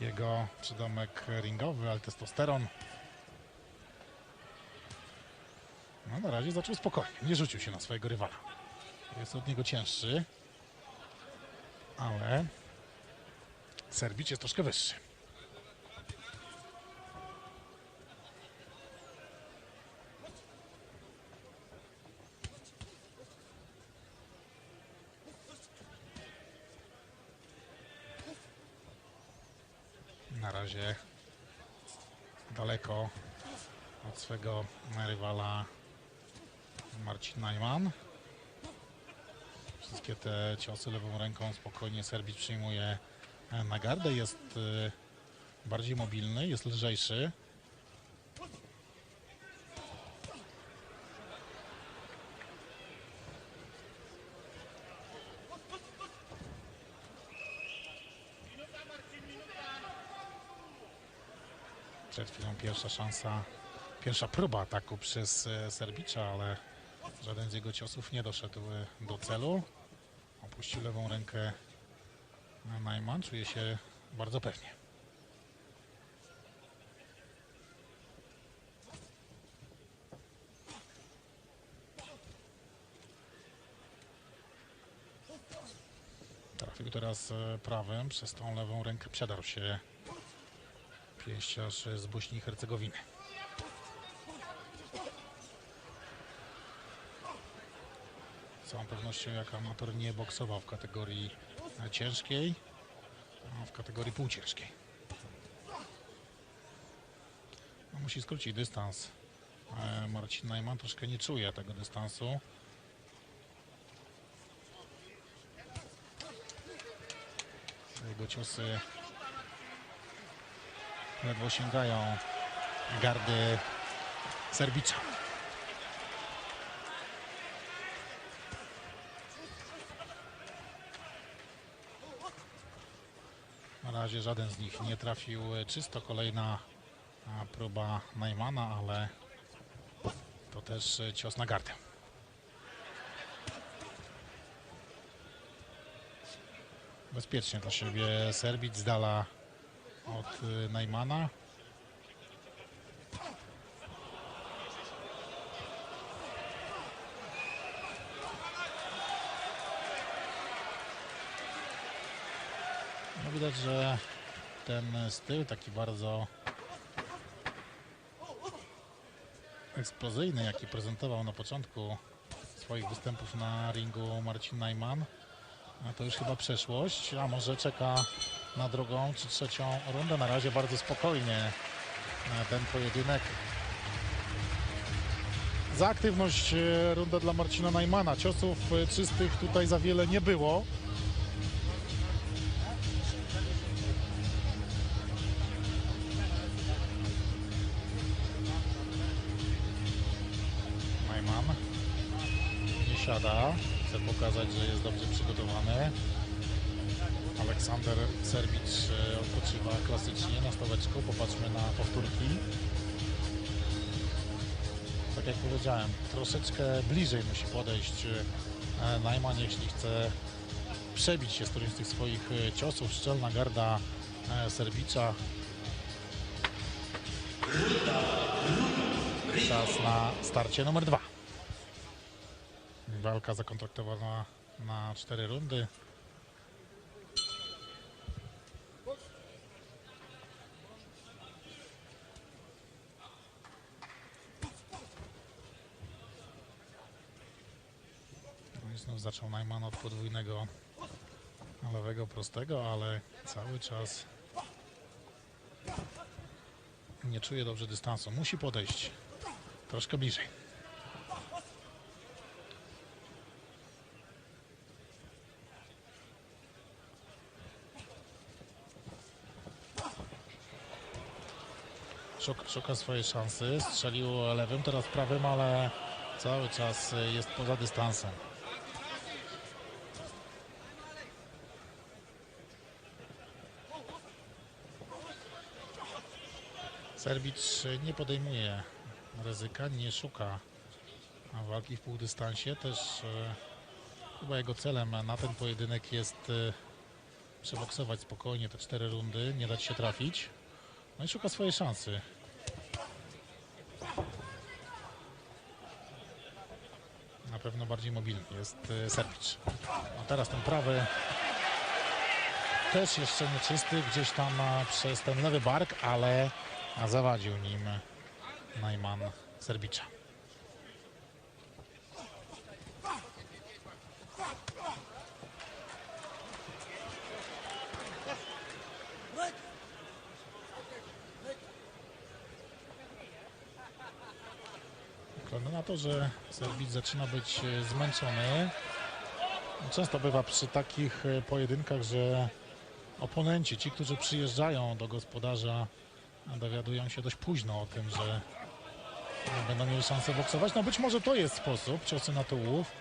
jego przydomek ringowy, ale testosteron. No na razie zaczął spokojnie, nie rzucił się na swojego rywala. Jest od niego cięższy, ale Serbicz jest troszkę wyższy. Na razie daleko od swego rywala Marcin Najman. Wszystkie te ciosy lewą ręką spokojnie Serbic przyjmuje na gardę. Jest e, bardziej mobilny, jest lżejszy. Przed chwilą pierwsza szansa, pierwsza próba ataku przez e, Serbicza, ale żaden z jego ciosów nie doszedł e, do celu. Opuścił lewą rękę Najman, czuje się bardzo pewnie. Trafił teraz e, prawym, przez tą lewą rękę przedarł się pięściarz z Bośni i Hercegowiny. Z całą pewnością jak amator nie boksował w kategorii ciężkiej, a w kategorii półciężkiej. No, musi skrócić dystans. E, Marcin Najman troszkę nie czuje tego dystansu. Jego ciosy ledwo sięgają gardy Serbicza. Na razie żaden z nich nie trafił czysto. Kolejna próba Najmana, ale to też cios na gardę. Bezpiecznie dla siebie Serbic z dala od y, Najmana. No widać, że ten styl taki bardzo eksplozyjny, jaki prezentował na początku swoich występów na ringu Marcin Najman, a to już chyba przeszłość, a może czeka na drugą czy trzecią rundę. Na razie bardzo spokojnie e, ten pojedynek. Za aktywność e, runda dla Marcina Najmana. Ciosów e, czystych tutaj za wiele nie było. Najman nie siada. Chce pokazać, że jest dobrze przygotowany. Aleksander Serbicz e, odpoczywa klasycznie na stołeczku. Popatrzmy na powtórki. Tak jak powiedziałem, troszeczkę bliżej musi podejść e, Najman, jeśli chce przebić się z którymś z tych swoich e, ciosów. Szczelna garda Serbicza. Czas na starcie numer dwa. Walka zakontraktowana na cztery rundy. No i znów zaczął Najman od podwójnego lewego prostego, ale cały czas nie czuje dobrze dystansu. Musi podejść troszkę bliżej. Szuka swojej szansy. Strzelił lewym, teraz prawym, ale cały czas jest poza dystansem. Serbicz nie podejmuje ryzyka, nie szuka walki w półdystansie. Też e, chyba jego celem na ten pojedynek jest przeboksować spokojnie te cztery rundy, nie dać się trafić. No i szuka swojej szansy. Pewno bardziej mobilny jest e, Serpicz. A teraz ten prawy też jeszcze nieczysty, gdzieś tam przez ten lewy bark, ale zawadził nim Najman Serbicza. Wygląda na to, że Serbic zaczyna być e, zmęczony. Często bywa przy takich e, pojedynkach, że oponenci, ci, którzy przyjeżdżają do gospodarza, dowiadują się dość późno o tym, że będą mieli szansę boksować. No być może to jest sposób, ciosy na tułów,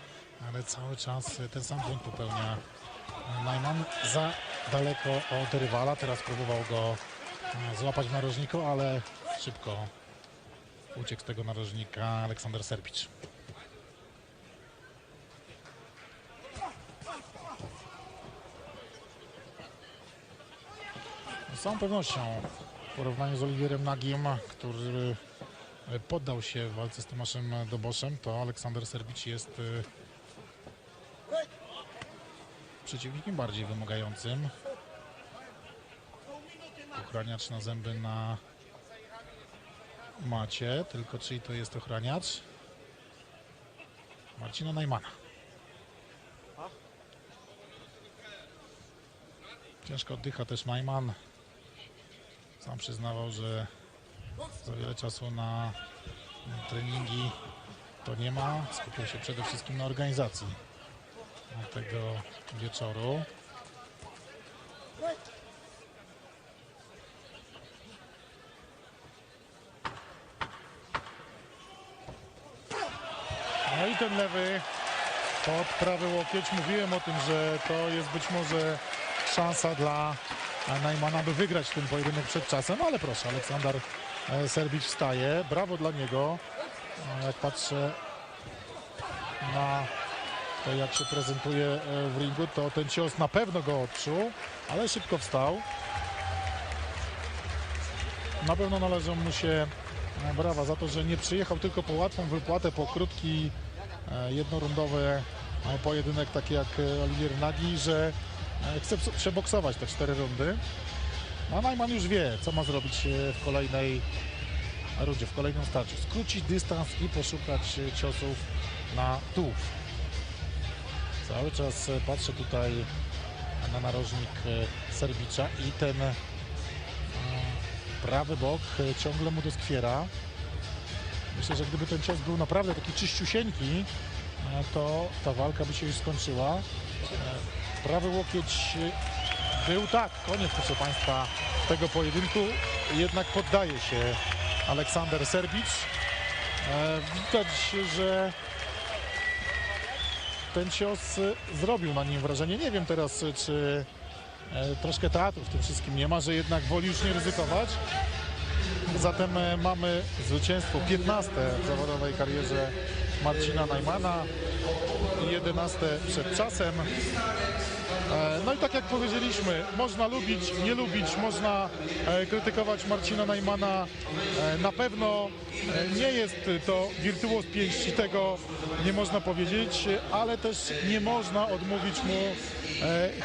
ale cały czas ten sam błąd popełnia Najman za daleko od rywala. Teraz próbował go e, złapać w narożniku, ale szybko uciekł z tego narożnika Aleksander Serpicz. Z całą pewnością w porównaniu z Oliwierem Nagim, który poddał się w walce z Tomaszem Doboszem, to Aleksander Serbicz jest y, przeciwnikiem bardziej wymagającym. Ochraniacz na zęby na macie, tylko czyj to jest ochraniacz? Marcina Najmana. Ciężko oddycha też Najman. Sam przyznawał, że za wiele czasu na treningi to nie ma. Skupił się przede wszystkim na organizacji tego wieczoru. Ten lewy pod prawy łokieć. Mówiłem o tym, że to jest być może szansa dla Najmana, by wygrać ten pojedynek przed czasem, ale proszę, Aleksander e, Serbicz wstaje. Brawo dla niego. No, Jak patrzę na to, jak się prezentuje e, w ringu, to ten cios na pewno go odczuł, ale szybko wstał. Na pewno należą mu się e, brawa za to, że nie przyjechał tylko po łatwą wypłatę, po krótki, e, jednorundowy e, pojedynek, taki jak e, Olivier Nagi, że e, chce przeboksować te cztery rundy. A Najman już wie, co ma zrobić e, w kolejnej rundzie, w kolejnym starciu. Skrócić dystans i poszukać e, ciosów na tułów. Cały czas e, patrzę tutaj na narożnik e, Serbicza i ten e, prawy bok e, ciągle mu doskwiera. Myślę, że gdyby ten cios był naprawdę taki czyściusieńki, e, to ta walka by się już skończyła. E, Prawy łokieć e, był tak, koniec proszę Państwa tego pojedynku, jednak poddaje się Aleksander Serbicz. Widać, że ten cios zrobił na nim wrażenie. Nie wiem teraz, czy troszkę teatru w tym wszystkim nie ma, że jednak woli już nie ryzykować. Zatem e, mamy zwycięstwo 15 w zawodowej karierze Marcina Najmana i 11 przed czasem. E, No i tak jak powiedzieliśmy, można lubić, nie lubić, można e, krytykować Marcina Najmana. Na pewno nie jest to wirtuoz pięści, tego nie można powiedzieć, ale też nie można odmówić mu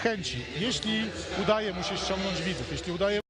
chęci. Jeśli udaje mu się ściągnąć widzów, jeśli udaje